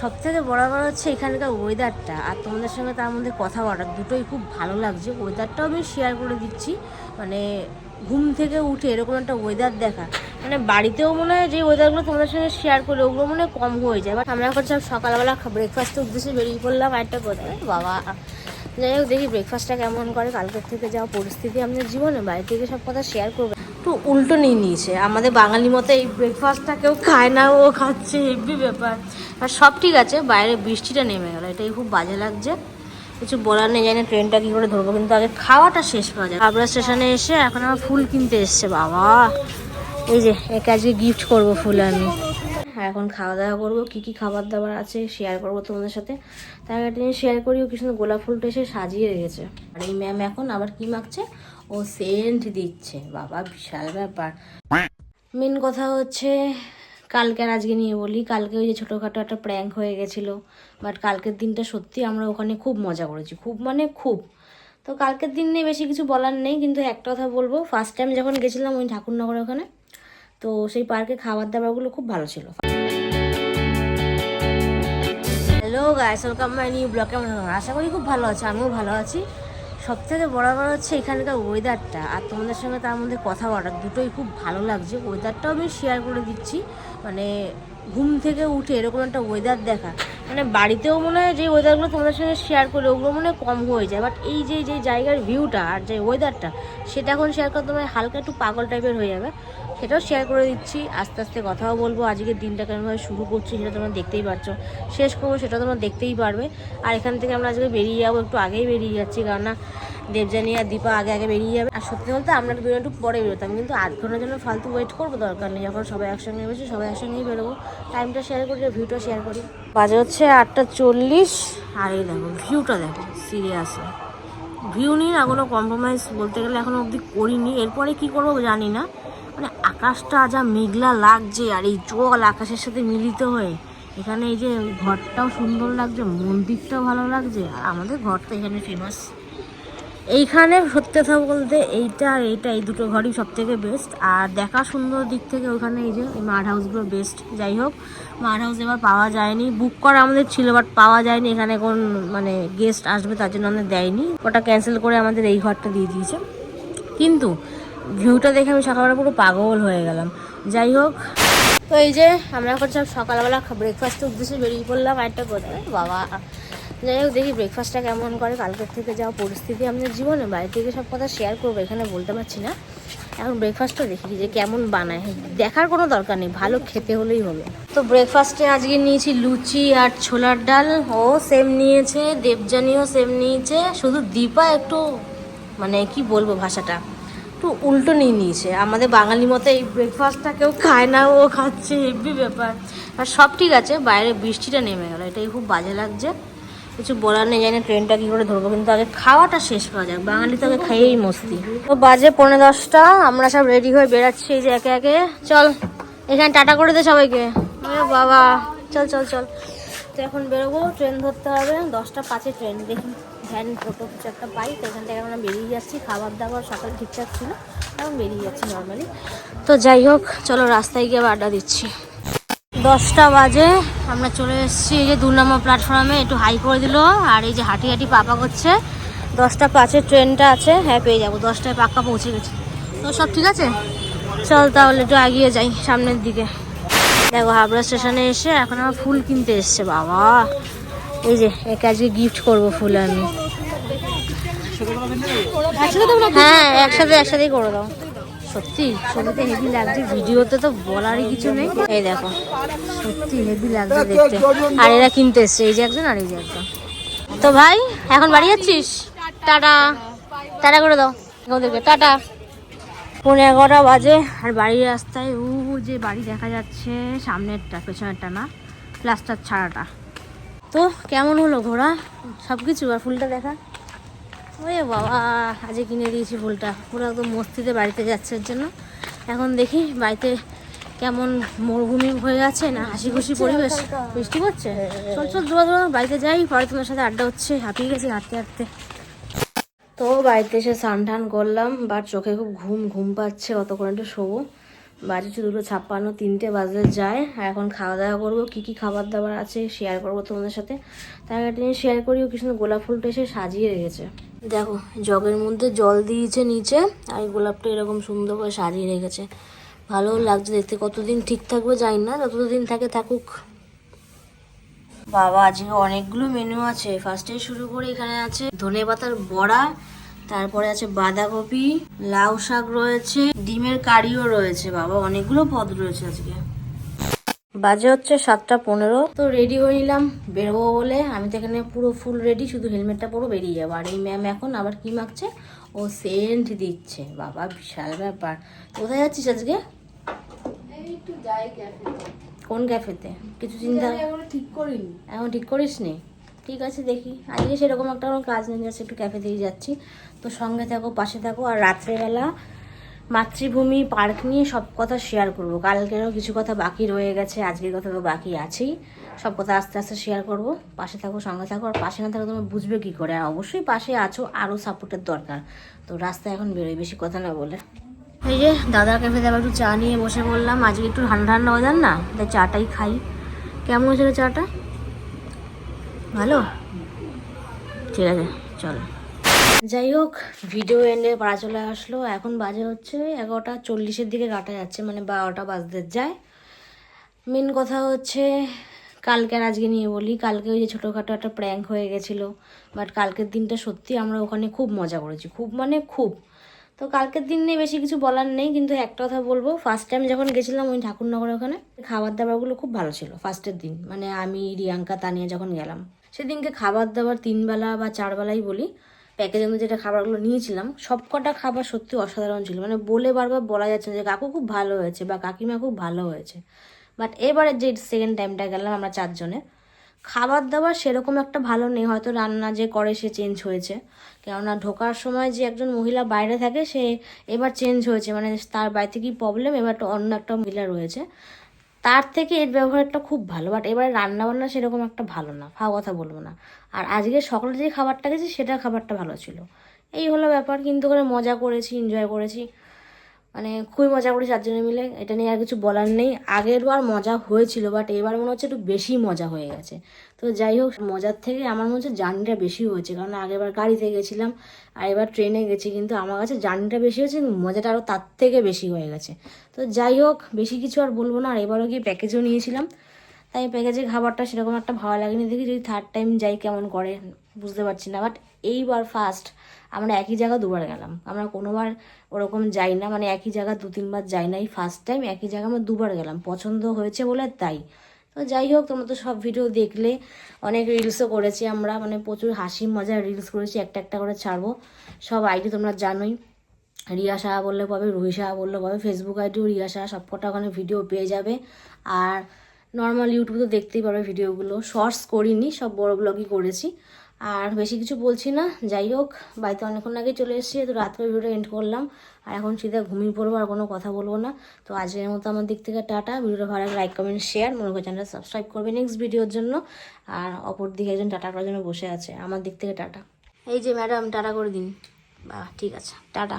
সব থেকে বড় বড় হচ্ছে এখানকার ওয়েদারটা আর তোমাদের সঙ্গে তার মধ্যে কথা বলা দুটোই খুব ভালো লাগছে। ওয়েদারটাও আমি শেয়ার করে দিচ্ছি। মানে ঘুম থেকে উঠে এরকম একটা ওয়েদার দেখা। মানে বাড়িতেও মনে হয় যে ওয়েদারগুলো তোমাদের সঙ্গে শেয়ার করলে ওগুলো মনে কম হয়ে যায়। বাট আমরা এখন সব সকালবেলা ব্রেকফাস্টের উদ্দেশ্যে বেরিয়ে পড়লাম একটা কোথায় বাবা। যাই হোক, দেখি ব্রেকফাস্টটা কেমন করে, কালকের থেকে যাওয়া পরিস্থিতি আমাদের জীবনে বাড়ি থেকে সব কথা শেয়ার করবে। একটু উল্টো নিয়ে নিয়েছে। আমাদের বাঙালি মতো এই ব্রেকফাস্টটা কেউ খায় না, ও খাচ্ছে হেভি ব্যাপার। আর সব ঠিক আছে, বাইরে বৃষ্টিটা নেমে গেলো, এটাই খুব বাজে লাগছে। কিছু বলার নেই, জানি ট্রেনটা কী করে ধরবো, কিন্তু আগে খাওয়াটা শেষ করা যায় হাবড়া স্টেশনে এসে এখন আমার ফুল কিনতে এসছে, বাবা। এই যে, একে আজকে গিফট করব ফুল আমি। এখন খাওয়া দাওয়া করব, কী কী খাবার দাবার আছে শেয়ার করব তোমাদের সাথে। তার একটা জিনিস শেয়ার করি ও কি সুন্দর গোলাপ ফুলটা এসে সাজিয়ে রেখেছে। আর এই ম্যাম এখন আবার কি মাখছে? ও সেন্ট দিচ্ছে। বাবা, বিশাল ব্যাপার। মেন কথা হচ্ছে, কালকে আর আজকে নিয়ে বলি, কালকে ওই যে ছোটোখাটো একটা প্র্যাঙ্ক হয়ে গেছিল। বাট কালকের দিনটা সত্যি আমরা ওখানে খুব মজা করেছি। খুব মানে খুব। তো কালকের দিন নিয়ে বেশি কিছু বলার নেই, কিন্তু একটা কথা বলব। ফার্স্ট টাইম যখন গেছিলাম ওই ঠাকুরনগর ওখানে তো সেই পার্কে খাবার দাবারগুলো খুব ভালো ছিল। Hello guys welcome my new blog আশা করি খুব ভালো আছে, আমিও ভালো আছি। সব থেকে বড় বড় হচ্ছে এখানকার ওয়েদারটা আর তোমাদের সঙ্গে তার মধ্যে কথা বলা দুটোই খুব ভালো লাগছে। ওয়েদারটাও আমি শেয়ার করে দিচ্ছি। মানে ঘুম থেকে উঠে এরকম একটা ওয়েদার দেখা। মানে বাড়িতেও মনে হয় যে ওয়েদারগুলো তোমাদের সঙ্গে শেয়ার করলে ওগুলো মনে হয় কম হয়ে যায়। বাট এই যে যে জায়গার ভিউটা আর যে ওয়েদারটা সেটা এখন শেয়ার করতে মানে হালকা একটু পাগল টাইপের হয়ে যাবে। সেটাও শেয়ার করে দিচ্ছি। আস্তে আস্তে কথাও বলব। আজকের দিনটা কেমনভাবে শুরু করছি সেটা তোমরা দেখতেই পারছ। শেষ করব সেটা তোমরা দেখতেই পারবে। আর এখান থেকে আমরা আজকে বেরিয়ে যাব, একটু আগেই বেরিয়ে যাচ্ছি। কারণ না দেবজানি আর দীপা আগে আগে বেরিয়ে যাবে। আর সত্যি বলতে আমরা দুজন একটু পরে বেরোতাম, কিন্তু আধ ঘণ্টার জন্য ফালতু ওয়েট করব দরকার নেই, যখন সবাই একসঙ্গে বেরোছি সবাই একসঙ্গেই বেরোবো। টাইমটা শেয়ার করি ভিউটা শেয়ার করি। বাজে হচ্ছে আটটা চল্লিশ। আর এই দেখো ভিউটা দেখো সিরিয়াসলি ভিউ নিয়ে না কোনো কম্প্রোমাইজ বলতে গেলে এখনও অবধি করিনি। এরপরে কি করব জানি না। মানে আকাশটা যা মেঘলা লাগছে আর এই জল আকাশের সাথে মিলিত হয়ে, এখানে এই যে ঘরটাও সুন্দর লাগছে, মন্দিরটাও ভালো লাগছে, আর আমাদের ঘরটা এখানে ফেমাস এইখানে সত্যি কথা বলতে এইটা আর এইটা, এই দুটো ঘরই সব থেকে বেস্ট আর দেখা সুন্দর দিক থেকে ওখানে এই যে, এই মাড হাউসগুলো বেস্ট যাই হোক মাড হাউস এবার পাওয়া যায়নি। বুক করা আমাদের ছিল বাট পাওয়া যায়নি। এখানে কোন মানে গেস্ট আসবে তার জন্য আমাদের দেয়নি। ওটা ক্যান্সেল করে আমাদের এই ঘরটা দিয়ে দিয়েছে। কিন্তু ভিউটা দেখে আমি সকালবেলা পুরো পাগল হয়ে গেলাম। যাই হোক, তো এই যে আমরা এখন সব সকালবেলা ব্রেকফাস্টের উদ্দেশ্যে বেরিয়ে পড়লাম। একটা কোথায় বাবা যাই হোক, দেখি ব্রেকফাস্টটা কেমন করে। কালকের থেকে যাওয়া পরিস্থিতি আমাদের জীবনে বাড়ি থেকে সব কথা শেয়ার করব, এখানে বলতে পারছি না। এখন ব্রেকফাস্টটা দেখি যে কেমন বানায়। দেখার কোনো দরকার নেই, ভালো খেতে হলেই হলো তো ব্রেকফাস্টে আজকে নিয়েছি লুচি আর ছোলার ডাল। ও সেম নিয়েছে দেবজানিও সেম নিয়েছে। শুধু দীপা একটু মানে কি বলব ভাষাটা, একটু উল্টো নিয়ে নিয়েছে। আমাদের বাঙালি মতো এই ব্রেকফাস্টটা কেউ খায় না, ও খাচ্ছে হেভি ব্যাপার। আর সব ঠিক আছে, বাইরে বৃষ্টিটা নেমে গেলো, এটাই খুব বাজে লাগছে। কিছু বলার নেই, জানি ট্রেনটা কী করে ধরবো, কিন্তু আগে খাওয়াটা শেষ করা যাক, বাঙালি তো আগে খাইয়েই মস্তি। তো বাজে পৌনে দশটা, আমরা সব রেডি হয়ে বেরাচ্ছি এই যে একে একে। চল, এখানে টাটা করে দে সবাইকে। বাবা, চল চল চল। তো এখন বেরোবো, ট্রেন ধরতে হবে, দশটা পাঁচে ট্রেন, দেখি ভ্যান, টোটো কিছু একটা পাই, তো এখান থেকে আমরা বেরিয়ে যাচ্ছি খাবার দাবার সকাল ঠিকঠাক ছিল, এখন বেরিয়ে যাচ্ছি নর্মালি তো যাই হোক, চলো রাস্তায় গিয়ে আবার আড্ডা দিচ্ছি। দশটা বাজে। আমরা চলে এসেছি এই যে দু নম্বর প্ল্যাটফর্মে একটু হাই করে দিল। আর এই যে হাঁটি হাঁটি পাপা করছে। দশটা পাঁচের ট্রেনটা আছে। হ্যাঁ পেয়ে যাব। দশটায় পাক্কা পৌঁছে গেছি। তো সব ঠিক আছে? চল তাহলে একটু এগিয়ে যাই সামনের দিকে। দেখো হাবড়া স্টেশনে এসে এখন আমার ফুল কিনতে এসছে বাবা। এই যে একে আজকে গিফট করব ফুল আমি। হ্যাঁ একসাথে একসাথেই করে দাও। সত্যি ছবিতে হেভি লাগছে। ভিডিওতে তো বলারই কিছু নেই। এই দেখো সত্যি হেভি লাগছে দেখতে। আর এরা কিনতে এসছে এই যে একজন আর এই যে একজন। তো ভাই এখন বাড়ি যাচ্ছিস? টাটা। টাটা করে দাও। ওদেরকে টাটা। পনেরো এগারোটা বাজে আর বাড়ির রাস্তায় ও যে বাড়ি দেখা যাচ্ছে সামনেরটা পেছনেরটা না প্লাস্টার ছাড়াটা। তো কেমন হলো ঘোরা? সব কিছু আর ফুলটা দেখা? ওরে বাবা আজকে কিনে দিয়েছি ফুলটা। পুরো একদম মস্তিতে বাড়িতে যাচ্ছে এর জন্য। এখন দেখি বাড়িতে কেমন মরুভূমি হয়ে গেছে না হাসি খুশি পরিবেশ। বৃষ্টি পড়ছে? চল চল দৌড়া দৌড়া বাড়িতে যাই। পরে তোমার সাথে আড্ডা হচ্ছে হাঁপিয়ে গেছি হাঁটতে হাঁটতে। তো বাড়িতে এসে স্নান টান করলাম বাট চোখে খুব ঘুম ঘুম পাচ্ছে অতক্ষণ একটু শোবো। বাজেছে দুটো ছাপ্পান্ন তিনটে বাজে যায়। আর এখন খাওয়া দাওয়া করব কী কী খাবার দাবার আছে শেয়ার করব তোমাদের সাথে। তার একটা জিনিস শেয়ার করিও ও কি সুন্দর গোলাপ ফুলটা এসে সাজিয়ে রেখেছে। দেখো, জগের মধ্যে জল দিয়েছে নিচে, আর গোলাপটা এরকম সুন্দর করে সাজিয়ে রেখেছে। ভালো লাগছে দেখতে। কতদিন ঠিক থাকবে জানি না, যতদিন থাকে থাকুক। বাবা, আজকে অনেকগুলো মেনু আছে। ফার্স্টে শুরু করে, এখানে আছে ধনে পাতার বড়া, তারপরে আছে বাঁধাকপি, লাউ শাক রয়েছে, ডিমের কারিও রয়েছে। বাবা, অনেকগুলো পদ রয়েছে আজকে। বাজে হচ্ছে সাতটা পনেরো। তো রেডি হয়ে নিলাম বেরোবো বলে। আমি তো এখানে পুরো ফুল রেডি শুধু হেলমেটটা পুরো বেরিয়ে যাব। আর এই ম্যাম এখন আবার কি মাখছে? ও সেন্ট দিচ্ছে। বাবা বিশাল ব্যাপার। কোথায় যাচ্ছিস আজকে? কোন ক্যাফেতে কিছু চিন্তা ঠিক করিনি। এখন ঠিক করিস নি ঠিক আছে দেখি। আজকে সেরকম একটা কোনো কাজ নেই যাচ্ছে একটু ক্যাফে দিয়ে যাচ্ছি। তো সঙ্গে থাকো পাশে থাকো। আর রাত্রেবেলা মাতৃভূমি, পার্ক নিয়ে সব কথা শেয়ার করব। কালকেরও কিছু কথা বাকি রয়ে গেছে, আজকের কথা তো বাকি আছেই। সব কথা আস্তে আস্তে শেয়ার করব। পাশে থাকো, সঙ্গে থাকো, আর পাশে না থাকো তুমি বুঝবে কী করে। আর অবশ্যই পাশে আছো আরও সাপোর্টের দরকার। তো রাস্তায় এখন বেরোয় বেশি কথা না বলে। এই যে, দাদার ক্যাফেতে আবার একটু চা নিয়ে বসে বললাম আজকে একটু ঠান্ডা ঠান্ডা ওয়েদার না? তাই চাটাই খাই। কেমন হয়েছিল চাটা? ভালো? ঠিক আছে, চলো। যাই হোক ভিডিও এন্ডে পাড়া চলে আসলো। এখন বাজে হচ্ছে এগারোটা চল্লিশের দিকে কাটা যাচ্ছে মানে বারোটা বাজতে যায়। মেন কথা হচ্ছে, কালকে আর আজকে নিয়ে বলি, কালকে ওই যে ছোটোখাটো একটা প্র্যাঙ্ক হয়ে গেছিল বাট কালকের দিনটা সত্যি আমরা ওখানে খুব মজা করেছি, খুব মানে খুব। তো কালকের দিন নিয়ে বেশি কিছু বলার নেই, কিন্তু একটা কথা বলব ফার্স্ট টাইম যখন গেছিলাম ওই ঠাকুরনগর ওখানে খাবার দাবারগুলো খুব ভালো ছিল ফার্স্টের দিন মানে আমি, রিয়াঙ্কা, তানিয়া যখন গেলাম। সেদিনকে খাবার দাবার তিনবেলা বা চারবেলাই বলি প্যাকেজের মধ্যে যেটা খাবারগুলো নিয়েছিলাম সব কটা খাবার সত্যি অসাধারণ ছিল। মানে বলে বারবার বলা যাচ্ছে না যে কাকু খুব ভালো হয়েছে বা কাকিমা খুব ভালো হয়েছে। বাট এবারে যে সেকেন্ড টাইমটা গেলাম আমরা চারজনে, খাবার দাবার সেরকম একটা ভালো নেই। হয়তো রান্না যে করে সে চেঞ্জ হয়েছে। কেননা ঢোকার সময় যে একজন মহিলা বাইরে থাকে, সে এবার চেঞ্জ হয়েছে। মানে তার বাড়িতে কি প্রবলেম এবার অন্য একটা মহিলা রয়েছে। তার থেকে এর ব্যবহারটা খুব ভালো বাট এবারে রান্নাবান্না সেরকম একটা ভালো না, ফাও কথা বলব না। আর আজকে সকালে যে খাবারটা গেছি, সেটা খাবারটা ভালো ছিল। এই হলো ব্যাপার, কিন্তু করে মজা করেছি এনজয় করেছি। মানে খুবই মজা করি চারজনে মিলে। এটা নিয়ে আর কিছু বলার নেই। আগের বার মজা হয়েছিল বাট এবার মনে হচ্ছে একটু বেশি মজা হয়ে গেছে। তো যাই হোক, মজার থেকে আমার মনে হচ্ছে জার্নিটা বেশি হয়েছে, কারণ আগেরবার গাড়িতে গেছিলাম, আর এবার ট্রেনে গেছি, কিন্তু আমার কাছে জার্নিটা বেশি হয়েছে মজাটা আরও তার থেকে বেশি হয়ে গেছে। তো যাই হোক, বেশি কিছু আর বলব না, আর এবারও গিয়ে প্যাকেজও নিয়েছিলাম। তাই প্যাকেজে খাবারটা সেরকম একটা ভালো লাগেনি। দেখি যদি থার্ড টাইম যাই কেমন করে, বুঝতে পারছি না। বাট এইবার ফার্স্ট আমরা একই জায়গা দুবার গেলাম। আমরা কোনোবার ওরকম যাই না মানে একই জায়গা দু, তিনবার যাই না। এই ফার্স্ট টাইম একই জায়গা আমরা দুবার গেলাম। পছন্দ হয়েছে বলে তাই। তো যাই হোক, তোমরা তো সব ভিডিও দেখলে। অনেক রিলসও করেছি আমরা। মানে প্রচুর হাসি মজার রিলস করেছি। একটা একটা করে ছাড়বো। সব আইডি তোমরা জানোই। রিয়া সাহা বললে পাবে রুহি সাহা বললে পাবে। ফেসবুক আইডিও রিয়া সাহা সব কটা ওখানে ভিডিও পেয়ে যাবে। আর নর্মাল ইউটিউবে তো দেখতেই পারবে ভিডিওগুলো। শর্টস করিনি, সব বড় ব্লগই করেছি। আর বেশি কিছু বলছি না, যাই হোক, বাড়িতে অনেকক্ষণ আগে চলে এসেছি, তো রাত রাত্রে ভিডিওটা এন্ড করলাম। আর এখন সিধা ঘুমিয়ে পড়ব, আর কোনো কথা বলব না। তো আজকের মতো আমার দিক থেকে টাটা, ভিডিওটা ভালো লাইক কমেন্ট শেয়ার মনে করে চ্যানেলটা সাবস্ক্রাইব করবে নেক্সট ভিডিওর জন্য। আর অপর দিকে একজন টাটা করার জন্য বসে আছে, আমার দিক থেকে টাটা। এই যে ম্যাডাম টাটা করে দিন। বাহ, ঠিক আছে, টাটা।